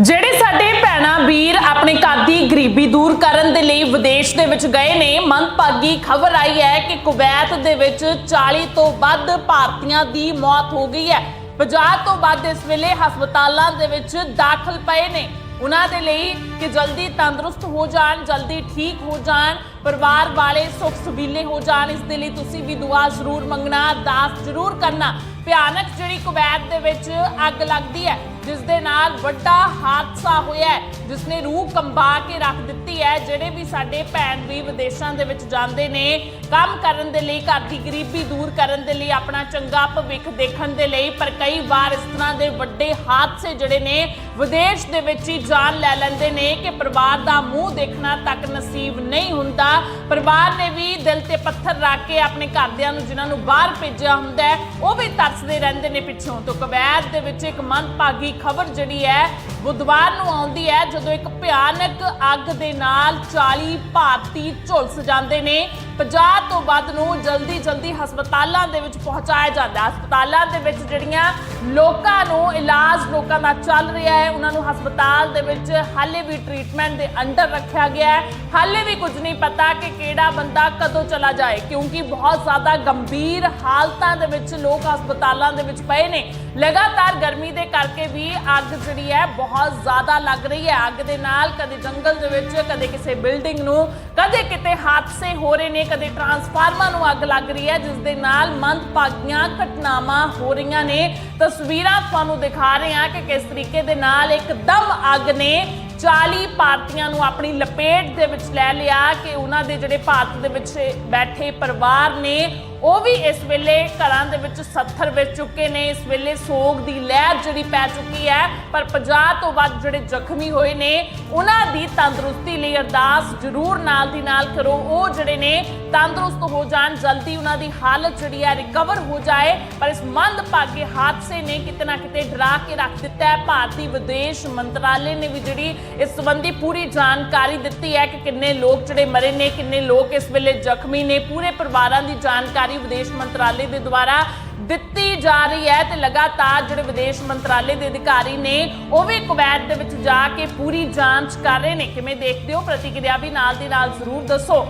ਜਿਹੜੇ ਸਾਡੇ ਭੈਣਾ, ਵੀਰ ਆਪਣੇ ਘਰ ਦੀ ਗਰੀਬੀ ਦੂਰ ਕਰਨ ਦੇ ਲਈ ਵਿਦੇਸ਼ ਦੇ ਵਿੱਚ ਗਏ ਨੇ, ਮੰਦਭਾਗੀ ਖਬਰ ਆਈ ਹੈ ਕਿ ਕੁਵੈਤ ਦੇ ਵਿੱਚ 40 ਤੋਂ ਵੱਧ ਭਾਰਤੀਆਂ ਦੀ ਮੌਤ ਹੋ ਗਈ ਹੈ। 50 ਤੋਂ ਵੱਧ ਇਸ ਵੇਲੇ ਹਸਪਤਾਲਾਂ ਦੇ ਵਿੱਚ ਦਾਖਲ ਪਏ ਨੇ। ਉਹਨਾਂ ਦੇ ਲਈ ਕਿ ਜਲਦੀ ਤੰਦਰੁਸਤ ਹੋ ਜਾਣ, ਜਲਦੀ ਠੀਕ ਹੋ ਜਾਣ, ਪਰਿਵਾਰ ਵਾਲੇ ਸੁਖ ਸੁਵੀਲੇ ਹੋ ਜਾਣ, ਇਸ ਦੇ ਲਈ ਤੁਸੀਂ ਵੀ ਦੁਆ ਜ਼ਰੂਰ ਮੰਗਣਾ, ਅਰਦਾਸ ਜ਼ਰੂਰ ਕਰਨਾ। ਭਿਆਨਕ ਜਿਹੜੀ ਕੁਵੈਤ ਦੇ ਵਿੱਚ ਅੱਗ ਲੱਗਦੀ ਹੈ ਜਿਸ ਦੇ ਨਾਲ ਵੱਡਾ ਹਾਦਸਾ ਹੋਇਆ ਹੈ ਜਿਸ ਨੇ ਰੂਹ ਕੰਬਾ ਕੇ ਰੱਖ ਦਿੱਤੀ ਹੈ, ਜਿਹੜੇ ਵੀ ਸਾਡੇ ਭੈਣ ਵੀ ਵਿਦੇਸ਼ਾਂ ਦੇ ਵਿੱਚ ਜਾਂਦੇ ਨੇ, ਕੰਮ ਕਰਨ ਦੇ ਲਈ ਘਰ ਦੀ ਗਰੀਬੀ ਦੂਰ ਕਰਨ ਦੇ ਲਈ, ਆਪਣਾ ਚੰਗਾ ਭਵਿੱਖ ਦੇਖਣ ਦੇ ਲਈ, ਪਰ ਕਈ ਵਾਰ ਇਸ ਤਰ੍ਹਾਂ ਦੇ ਵੱਡੇ ਹਾਦਸੇ ਜਿਹੜੇ ਨੇ ਵਿਦੇਸ਼ ਦੇ ਵਿੱਚ ਹੀ ਜਾਨ ਲੈ ਲੈਂਦੇ ਨੇ ਕਿ ਪਰਿਵਾਰ ਦਾ ਮੂੰਹ ਦੇਖਣਾ ਤੱਕ ਨਸੀਬ ਨਹੀਂ ਹੁੰਦਾ। ਪਰਿਵਾਰ ਨੇ ਵੀ ਦਿਲ ਤੇ ਪੱਥਰ ਰੱਖ ਕੇ ਆਪਣੇ ਘਰਦਿਆਂ ਨੂੰ ਜਿਨ੍ਹਾਂ ਨੂੰ ਬਾਹਰ ਭੇਜਿਆ ਹੁੰਦਾ ਉਹ ਵੀ ਤਰਸਦੇ ਰਹਿੰਦੇ ਨੇ ਪਿੱਛੋਂ। ਤੋਂ ਕਵੈਤ ਦੇ ਵਿੱਚ ਇੱਕ ਮੰਦਭਾਗੀ ਖਬਰ ਜਿਹੜੀ ਹੈ, ਬੁੱਧਵਾਰ ਨੂੰ ਆਉਂਦੀ ਹੈ, ਜਦੋਂ ਇੱਕ ਭਿਆਨਕ ਅੱਗ ਦੇ ਨਾਲ 40 ਭਾਰਤੀ ਝੁਲਸ ਜਾਂਦੇ ਨੇ। 50 ਤੋਂ ਵੱਧ ਨੂੰ ਜਲਦੀ ਜਲਦੀ ਹਸਪਤਾਲਾਂ ਦੇ ਵਿੱਚ ਪਹੁੰਚਾਇਆ ਜਾਂਦਾ ਹਸਪਤਾਲਾਂ ਦੇ ਵਿੱਚ ਜਿਹੜੀਆਂ ਲੋਕਾਂ ਨੂੰ ਇਲਾਜ ਲੋਕਾਂ ਦਾ ਚੱਲ ਰਿਹਾ ਹੈ। ਉਹਨਾਂ ਨੂੰ ਹਸਪਤਾਲ ਦੇ ਵਿੱਚ ਹਾਲੇ ਵੀ ਟ੍ਰੀਟਮੈਂਟ ਦੇ ਅੰਡਰ ਰੱਖਿਆ ਗਿਆ ਹੈ। ਹਾਲੇ ਵੀ ਕੁਝ ਨਹੀਂ ਪਤਾ ਕਿ ਕਿਹੜਾ ਬੰਦਾ ਕਦੋਂ ਚਲਾ ਜਾਏ, ਕਿਉਂਕਿ ਬਹੁਤ ਜ਼ਿਆਦਾ ਗੰਭੀਰ ਹਾਲਤਾਂ ਦੇ ਵਿੱਚ ਲੋਕ ਹਸਪਤਾਲਾਂ ਦੇ ਵਿੱਚ ਪਏ ਨੇ। ਲਗਾਤਾਰ ਗਰਮੀ ਦੇ ਕਰਕੇ ਵੀ ਅੱਗ ਜਿਹੜੀ ਹੈ ਬਹੁਤ ਜ਼ਿਆਦਾ ਲੱਗ ਰਹੀ ਹੈ। ਅੱਗ ਦੇ ਨਾਲ ਕਦੇ ਜੰਗਲ ਦੇ ਵਿੱਚ, ਕਦੇ ਕਿਸੇ ਬਿਲਡਿੰਗ ਨੂੰ, ਕਦੇ ਕਿਤੇ ਹਾਦਸੇ ਹੋ ਰਹੇ ਨੇ, ਕਦੇ ਟਰਾਂਸਫਾਰਮਰ ਨੂੰ ਅੱਗ ਲੱਗ ਰਹੀ ਹੈ, ਜਿਸ ਦੇ ਨਾਲ ਮੰਦਭਾਗੀਆਂ ਘਟਨਾਵਾਂ ਹੋ ਰਹੀਆਂ ਨੇ। ਤਸਵੀਰਾਂ ਤੁਹਾਨੂੰ ਦਿਖਾ ਰਹੇ ਹਾਂ ਕਿ ਕਿਸ ਤਰੀਕੇ ਦੇ ਨਾਲ ਇੱਕਦਮ ਅੱਗ ਨੇ 40 ਭਾਰਤੀਆਂ ਨੂੰ ਆਪਣੀ ਲਪੇਟ ਦੇ ਵਿੱਚ ਲੈ ਲਿਆ ਕਿ ਉਹਨਾਂ ਦੇ ਜਿਹੜੇ ਭਾਰਤ ਦੇ ਵਿੱਚ ਬੈਠੇ ਪਰਿਵਾਰ ਨੇ ਉਹ ਵੀ ਇਸ ਵੇਲੇ ਘਰਾਂ ਦੇ ਵਿੱਚ ਸੱਥਰ ਵਿੱਚ ਚੁੱਕੇ ਨੇ, ਇਸ ਵੇਲੇ ਸੋਗ ਦੀ ਲਹਿਰ ਜਿਹੜੀ ਪੈ ਚੁੱਕੀ ਹੈ, ਪਰ 50 ਤੋਂ ਵੱਧ ਜਿਹੜੇ ਜ਼ਖਮੀ ਹੋਏ ਨੇ, ਉਹਨਾਂ ਦੀ ਤੰਦਰੁਸਤੀ ਲਈ ਅਰਦਾਸ ਜ਼ਰੂਰ ਨਾਲ ਦੀ ਨਾਲ ਕਰੋ। ਉਹ ਜਿਹੜੇ ਨੇ ਤੰਦਰੁਸਤ ਹੋ ਜਾਣ, ਜਲਦੀ ਉਹਨਾਂ ਦੀ ਹਾਲਤ ਜਿਹੜੀ ਹੈ ਰਿਕਵਰ ਹੋ ਜਾਏ। ਪਰ ਇਸ ਮੰਦਭਾਗੇ ਹਾਦਸੇ ਨੇ ਕਿਤੇ ਨਾ ਕਿਤੇ ਡਰਾ ਕੇ ਰੱਖ ਦਿੱਤਾ ਹੈ। ਭਾਰਤੀ ਵਿਦੇਸ਼ ਮੰਤਰਾਲੇ ਨੇ ਵੀ ਜਿਹੜੀ ਇਸ ਸੰਬੰਧੀ ਪੂਰੀ ਜਾਣਕਾਰੀ ਦਿੱਤੀ ਹੈ ਕਿ ਕਿੰਨੇ ਲੋਕ ਜਿਹੜੇ ਮਰੇ ਨੇ, ਕਿੰਨੇ ਲੋਕ ਇਸ ਵੇਲੇ ਜ਼ਖਮੀ ਨੇ। ਪੂਰੇ ਪਰਿਵਾਰਾਂ ਦੀ ਜਾਣਕਾਰੀ ਜਾਣਕਾਰੀ ਵਿਦੇਸ਼ ਮੰਤਰਾਲੇ ਦੇ ਦੁਆਰਾ ਦਿੱਤੀ ਜਾ ਰਹੀ ਹੈ ਤੇ ਲਗਾਤਾਰ ਜਿਹੜੇ ਵਿਦੇਸ਼ ਮੰਤਰਾਲੇ ਦੇ ਅਧਿਕਾਰੀ ਨੇ, ਉਹ ਵੀ ਕੁਵੈਤ ਦੇ ਵਿੱਚ ਜਾ ਕੇ ਪੂਰੀ ਜਾਂਚ ਕਰ ਰਹੇ ਨੇ। ਕਿਵੇਂ ਦੇਖਦੇ ਹੋ? ਪ੍ਰਤੀਕਿਰਿਆ ਵੀ ਨਾਲ ਦੀ ਨਾਲ ਜ਼ਰੂਰ ਦੱਸੋ।